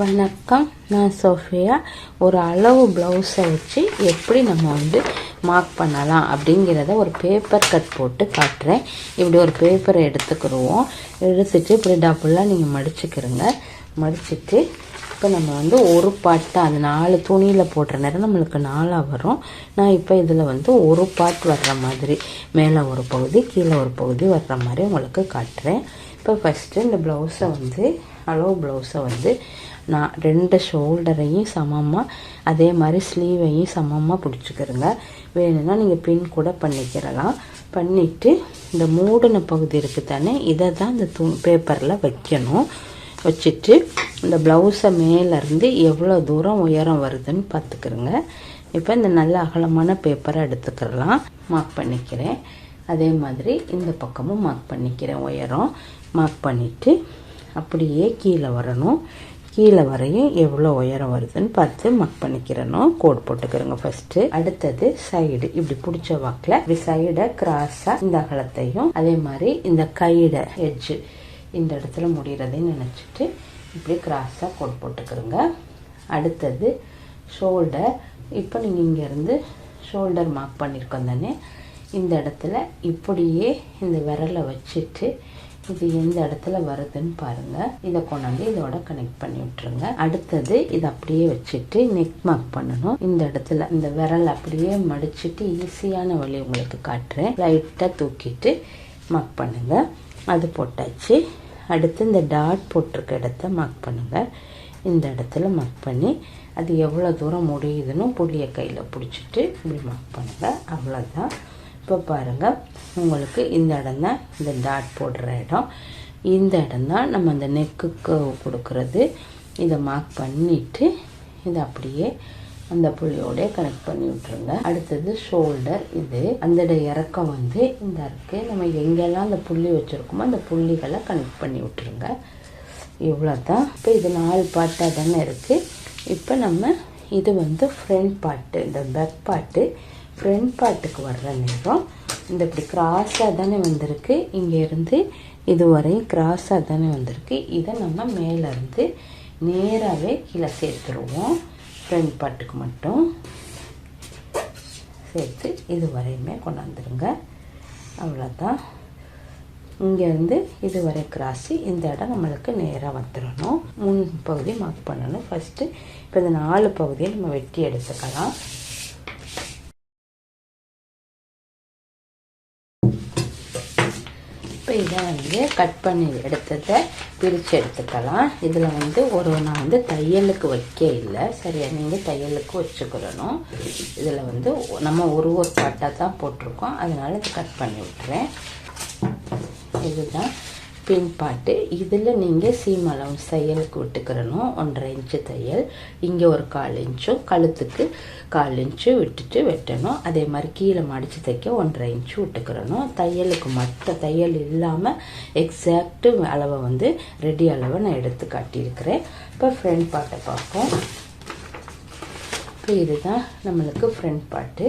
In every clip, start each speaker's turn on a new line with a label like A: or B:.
A: வணக்கம். நான் சோஃபியா. ஒரு அளவு ப்ளவுஸை வச்சு எப்படி நம்ம வந்து மார்க் பண்ணலாம் அப்படிங்கிறத ஒரு பேப்பர் கட் போட்டு காட்டுறேன். இப்படி ஒரு பேப்பரை எடுத்துக்கிடுவோம். எடுத்துட்டு இப்படி டபுளாக நீங்கள் மடிச்சுக்கிறங்க மடிச்சுட்டு இப்போ நம்ம வந்து ஒரு பாட்டு அந்த நாலு துணியில் போடுற நேரம் நம்மளுக்கு நாலாக வரும். நான் இப்போ இதில் வந்து ஒரு பாட் வர்ற மாதிரி மேலே ஒரு பகுதி கீழே ஒரு பகுதி வர்ற மாதிரி உங்களுக்கு காட்டுறேன். இப்போ ஃபஸ்ட்டு இந்த ப்ளவுஸை வந்து அளவு ப்ளவுஸை வந்து நான் ரெண்டு ஷோல்டரையும் சமமாக அதே மாதிரி ஸ்லீவையும் சமமாக பிடிச்சிக்கிறங்க. வேணும்னா நீங்கள் பின் கூட பண்ணிக்கிறலாம். பண்ணிவிட்டு இந்த மூடின பகுதி இருக்குது தானே இதை தான் இந்த து பேப்பரில் வைக்கணும். வச்சுட்டு இந்த ப்ளவுஸை மேலேருந்து எவ்வளோ தூரம் உயரம் வருதுன்னு பார்த்துக்கிறோங்க. இப்போ இந்த நல்ல அகலமான பேப்பரை எடுத்துக்கிறலாம். மார்க் பண்ணிக்கிறேன். அதே மாதிரி இந்த பக்கமும் மார்க் பண்ணிக்கிறேன் உயரம். மார்க் பண்ணிவிட்டு அப்படியே கீழே வரணும். கீழே வரையும் எவ்வளோ உயரம் வருதுன்னு பார்த்து மக் பண்ணிக்கிறணும் கோட் போட்டுக்கிறோங்க ஃபர்ஸ்ட்டு அடுத்தது சைடு இப்படி பிடிச்ச வாக்கில் இப்படி சைடை கிராஸாக இந்த அகலத்தையும் அதே மாதிரி இந்த கையிட எட்ஜு இந்த இடத்துல முடிகிறதையும் நினச்சிட்டு இப்படி கிராஸாக கோட் போட்டுக்கிறோங்க. அடுத்தது ஷோல்டர் இப்போ நீங்கள் இங்கேருந்து ஷோல்டர் மார்க் பண்ணியிருக்கோம் தானே? இந்த இடத்துல இப்படியே இந்த விரலை வச்சுட்டு இது எந்த இடத்துல வருதுன்னு பாருங்கள் இதை கொண்டாந்து இதோட கனெக்ட் பண்ணி விட்டுருங்க. அடுத்தது இதை அப்படியே வச்சுட்டு நெக் மார்க் பண்ணணும். இந்த இடத்துல இந்த விரல் அப்படியே மடிச்சுட்டு ஈஸியான வழி உங்களுக்கு காட்டுறேன். லைட்டாக தூக்கிட்டு மார்க் பண்ணுங்க. அது போட்டாச்சு. அடுத்து இந்த டாட் போட்டிருக்க இடத்த மார்க் பண்ணுங்க. இந்த இடத்துல மார்க் பண்ணி அது எவ்வளோ தூரம் முடியுதுன்னு புளியை கையில் பிடிச்சிட்டு இப்படி மார்க் பண்ணுங்கள் அவ்வளோதான் இப்போ பாருங்கள் உங்களுக்கு இந்த இடம் தான் இந்த டாட் போடுற இடம். இந்த இடம் தான் நம்ம அந்த நெக்குக்கு கொடுக்கறது. இதை மார்க் பண்ணிவிட்டு இதை அப்படியே அந்த புள்ளியோடய கனெக்ட் பண்ணி விட்ருங்க அடுத்தது ஷோல்டர் இது. அந்த இடம் இறக்கம் வந்து இந்த இருக்குது நம்ம எங்கெல்லாம் அந்த புள்ளி வச்சுருக்கோமோ அந்த புள்ளிகளை கனெக்ட் பண்ணி விட்டுருங்க. இவ்வளோ தான் இப்போ இது நாலு பாட்டாக தானே இருக்குது இப்போ நம்ம இது வந்து ஃப்ரண்ட் பாட்டு இந்த பேக் பாட்டு ஃப்ரண்ட் பார்ட்டுக்கு வர்ற நேரம். இந்த இப்படி கிராஸாக தானே வந்திருக்கு. இங்கேருந்து இது வரையும் கிராஸாக தானே வந்திருக்கு. இதை நம்ம மேலேருந்து நேராகவே கீழே சேர்த்துருவோம். ஃப்ரண்ட் பார்ட்டுக்கு மட்டும். சேர்த்து இது வரையுமே கொண்டாந்துருங்க. அவ்வளோதான் இங்கேருந்து இது வரை கிராஸு இந்த இடம் நம்மளுக்கு நேராக வந்துடணும் முன் பகுதி மார்க் பண்ணணும். ஃபஸ்ட்டு இப்போ இந்த நாலு பகுதியை நம்ம வெட்டி எடுத்துக்கலாம் இப்போ இதை வந்து கட் பண்ணி எடுத்ததை பிரித்து எடுத்துக்கலாம். இதில் வந்து ஒரு நான் வந்து தையலுக்கு வைக்க இல்லை. சரியா? நீங்கள் தையலுக்கு வச்சுக்கிறணும் இதில் வந்து நம்ம ஒரு ஒரு பாட்டாக தான் போட்டிருக்கோம். அதனால் இது கட் பண்ணி விட்டுறேன். இதுதான். பின் பாட்டு. இதில் நீங்கள் சீமளவு அலவன்ஸ் தையலுக்கு விட்டுக்கிறணும் ஒன்றரை இன்ச்சு தையல் இங்கே ஒரு கால் இன்ச்சும் கழுத்துக்கு கால் இன்ச்சு விட்டுட்டு வெட்டணும். அதே மாதிரி கீழே மடித்து தைக்க ஒன்றரை இன்ச்சு விட்டுக்கிறணும். தையலுக்கு மற்ற தையல் இல்லாமல் எக்ஸாக்டு அளவை வந்து ரெடி அளவை நான் எடுத்து காட்டியிருக்கிறேன். இப்போ ஃப்ரண்ட் பாட்டை பார்ப்போம். இப்போ இதுதான் நம்மளுக்கு ஃப்ரண்ட் பாட்டு.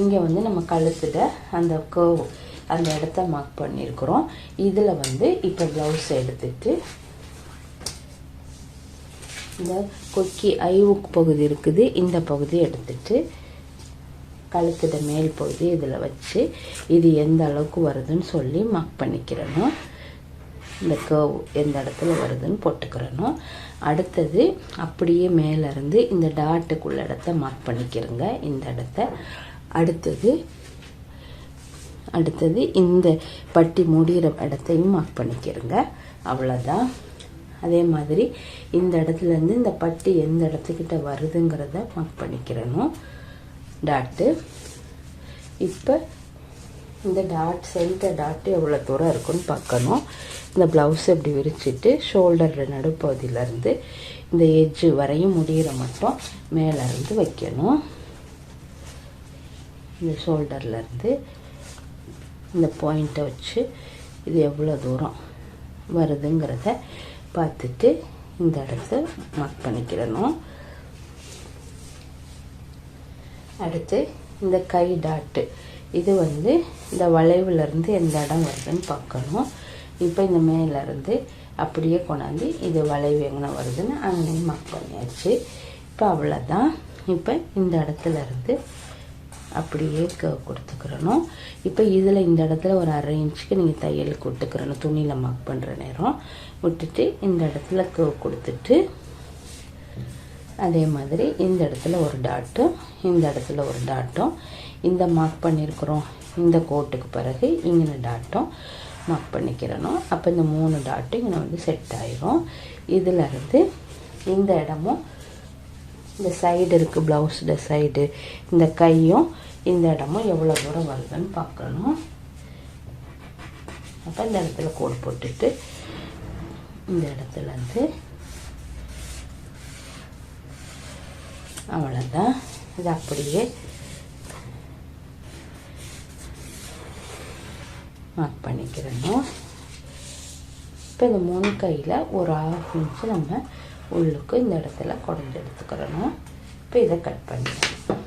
A: இங்கே வந்து நம்ம கழுத்தில் அந்த கர்வ் அந்த இடத்த மார்க் பண்ணியிருக்கிறோம். இதில் வந்து இப்போ ப்ளவுஸ் எடுத்துட்டு இந்த கொக்கி ஐவுக்கு பகுதி இருக்குது இந்த பகுதி எடுத்துட்டு கழுத்துட மேல் பகுதி இதில் வச்சு இது எந்த அளவுக்கு வருதுன்னு சொல்லி மார்க் பண்ணிக்கிறணும். இந்த கர்வ் எந்த இடத்துல வருதுன்னு போட்டுக்கிறணும். அடுத்தது அப்படியே மேலேருந்து இந்த டாட்டுக்குள்ள இடத்த மார்க் பண்ணிக்கிறோங்க இந்த இடத்த. அடுத்தது அடுத்தது இந்த பட்டி முடிகிற இடத்தையும் மார்க் பண்ணிக்கிறங்க. அவ்வளோதான் அதே மாதிரி இந்த இடத்துலேருந்து இந்த பட்டி எந்த இடத்துக்கிட்ட வருதுங்கிறத மார்க் பண்ணிக்கிறணும். டாட்டு இப்போ இந்த டாட் சென்டர் டாட்டு எவ்வளோ தூரம் இருக்குன்னு பார்க்கணும். இந்த ப்ளவுஸ் இப்படி விரிச்சிட்டு ஷோல்டர் நடுப்பகுதியிலேருந்து இந்த எஜ்ஜு வரையும் முடிகிற மட்டும் மேலேருந்து வைக்கணும். இந்த ஷோல்டர்லேருந்து இந்த பாயிண்ட்டை வச்சு இது எவ்வளோ தூரம் வருதுங்கிறத பார்த்துட்டு இந்த இடத்த மார்க் பண்ணிக்கிடணும். அடுத்து இந்த கை டாட்டு இது வந்து இந்த வளைவுலேருந்து எந்த இடம் வருதுன்னு பார்க்கணும். இப்போ இந்த மேலேருந்து அப்படியே கொண்டாந்து இது வளைவு எங்கே வருதுன்னு அங்கேயும் மார்க் பண்ணியாச்சு. இப்போ அவ்வளோதான் இப்போ இந்த இடத்துல இருந்து அப்படியே கர்வ் கொடுத்துக்கிறணும். இப்போ இதில் இந்த இடத்துல ஒரு அரை இன்ச்சுக்கு நீங்கள் தையலுக்கு கொடுத்துக்கிறணும். துணியில் மார்க் பண்ணுற நேரம். விட்டுட்டு இந்த இடத்துல கர்வ் கொடுத்துட்டு அதே மாதிரி இந்த இடத்துல ஒரு டாட்டும் இந்த இடத்துல ஒரு டாட்டும் இந்த மார்க் பண்ணியிருக்கிறோம் இந்த கோட்டுக்கு பிறகு இங்கே டாட்டும் மார்க் பண்ணிக்கிறணும். அப்போ இந்த மூணு டாட்டும் இங்கே வந்து செட் ஆயிரும். இதில் இருந்து இந்த இடமும் இந்த சைடு இருக்குது ப்ளவுஸோட சைடு இந்த கையும் இந்த இடமும் எவ்வளோ தூரம் வருதுன்னு பார்க்கணும். அப்போ இந்த இடத்துல கோடு போட்டுட்டு இந்த இடத்துல இருந்து அவ்வளோதான் இது அப்படியே மார்க் பண்ணிக்கிறணும். இப்போ இந்த மூணு கையில் ஒரு ஆஃப் இன்ச்சு நம்ம உள்ளுக்கு இந்த இடத்துல குடஞ்சி எடுத்துக்கிறணும். இப்போ இதை கட் பண்ணிடணும்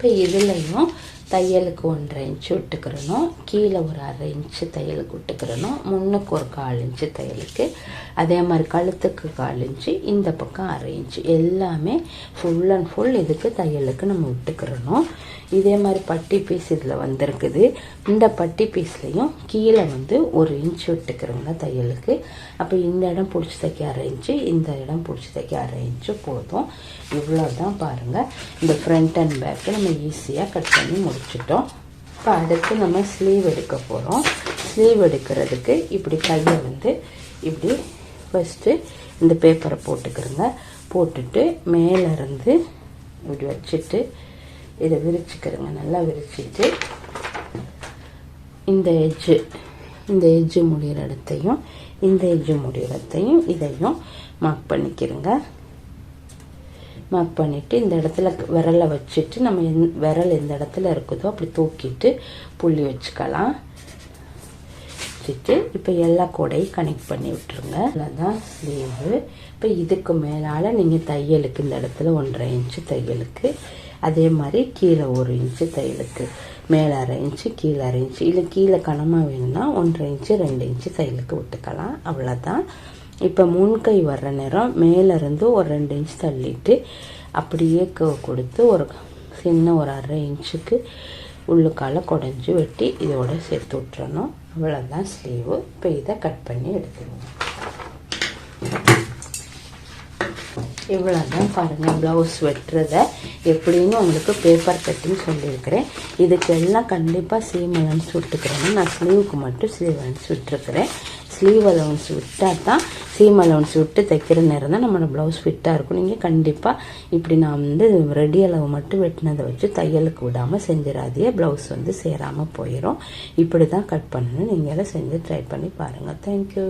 A: இப்போ இதுலேயும் தையலுக்கு ஒன்றரை இன்ச்சு விட்டுக்கிறணும். கீழே ஒரு அரை இன்ச்சு தையலுக்கு விட்டுக்கிறணும். முன்னுக்கு ஒரு கால் இன்ச்சு தையலுக்கு. அதே மாதிரி கழுத்துக்கு கால் இன்ச்சு இந்த பக்கம் அரை இன்ச்சு எல்லாமே ஃபுல் அண்ட் ஃபுல் இதுக்கு தையலுக்கு நம்ம விட்டுக்கிறணும். இதே மாதிரி பட்டி பீஸ் இதில் வந்திருக்குது. இந்த பட்டி பீஸ்லேயும் கீழே வந்து ஒரு இன்ச் விட்டுக்கிறோங்க தையலுக்கு. அப்போ இந்த இடம் பிடிச்சி தைக்க அரை இன்ச்சு இந்த இடம் பிடிச்சி தைக்க அரை இன்ச்சு போதும். இவ்வளோ தான் பாருங்கள் இந்த ஃப்ரண்ட் அண்ட் பேக்கு நம்ம ஈஸியாக கட் பண்ணி முடிச்சிட்டோம். இப்போ அடுத்து நம்ம ஸ்லீவ் எடுக்க போகிறோம் ஸ்லீவ் எடுக்கிறதுக்கு இப்படி கையை வந்து இப்படி ஃபஸ்ட்டு இந்த பேப்பரை போட்டுக்கிறோங்க. போட்டுட்டு மேலேருந்து இப்படி வச்சுட்டு இதை விரிச்சுக்கிறோங்க நல்லா விரிச்சிட்டு இந்த எஜ்ஜு இந்த எஜ்ஜு முடிகிற இடத்தையும் இந்த எஜ்ஜு முடிகிற இடத்தையும் இதையும் மார்க் பண்ணிக்கிறோங்க. மார்க் பண்ணிவிட்டு இந்த இடத்துல விரலை வச்சுட்டு நம்ம எந் விரல் எந்த இடத்துல இருக்குதோ அப்படி தூக்கிட்டு புள்ளி வச்சுக்கலாம். வச்சுட்டு இப்போ எல்லா கூடையும் கனெக்ட் பண்ணி விட்டுருங்க. அதுதான் ஸ்லீவு இப்போ இதுக்கு மேலால் நீங்கள் தையலுக்கு இந்த இடத்துல ஒன்றரை இன்ச்சு தையலுக்கு அதே மாதிரி கீழே ஒரு இன்ச்சு தையலுக்கு மேலே அரை இன்ச்சு கீழே அரை இன்ச்சு. இல்லை கீழே கனமாக வேணும்னா ஒன்றரை இன்ச்சு ரெண்டு இன்ச்சு தையலுக்கு விட்டுக்கலாம். அவ்வளோதான் இப்போ முன்கை வர்ற நேரம் மேலேருந்து ஒரு ரெண்டு இன்ச் தள்ளிட்டு அப்படியே கொடுத்து ஒரு சின்ன ஒரு அரை இன்ச்சுக்கு உள்ளுக்கால குடஞ்சி வெட்டி இதோட சேர்த்து விட்டுறணும். அவ்வளோதான் ஸ்லீவு இப்போ இதை கட் பண்ணி எடுத்துருவோம் இவ்வளோ தான் பாருங்கள் ப்ளவுஸ் வெட்டுறதை. எப்படின்னு உங்களுக்கு பேப்பர் கட்டிங் சொல்லியிருக்கிறேன். இதுக்கெல்லாம் கண்டிப்பாக சீம் அலவன்ஸ் விட்டுக்கிறேன்னு நான் ஸ்லீவுக்கு மட்டும் ஸ்லீவ் அலவன்ஸ் விட்டுருக்கிறேன். ஸ்லீவ் அலவன்ஸ் விட்டால் தான் சீம் அலவன்ஸ் விட்டு தைக்கிற நேரம் தான் நம்மளோட ப்ளவுஸ் ஃபிட்டாக இருக்கும். நீங்கள் கண்டிப்பாக இப்படி நான் வந்து ரெடி அளவு மட்டும் வெட்டினதை வச்சு தையலுக்கு விடாமல் செஞ்சிடாதையே ப்ளவுஸ் வந்து சேராமல் போயிடும் இப்படி தான் கட் பண்ணணும். நீங்கள் எல்லாம் செஞ்சு ட்ரை பண்ணி பாருங்கள் தேங்க்யூ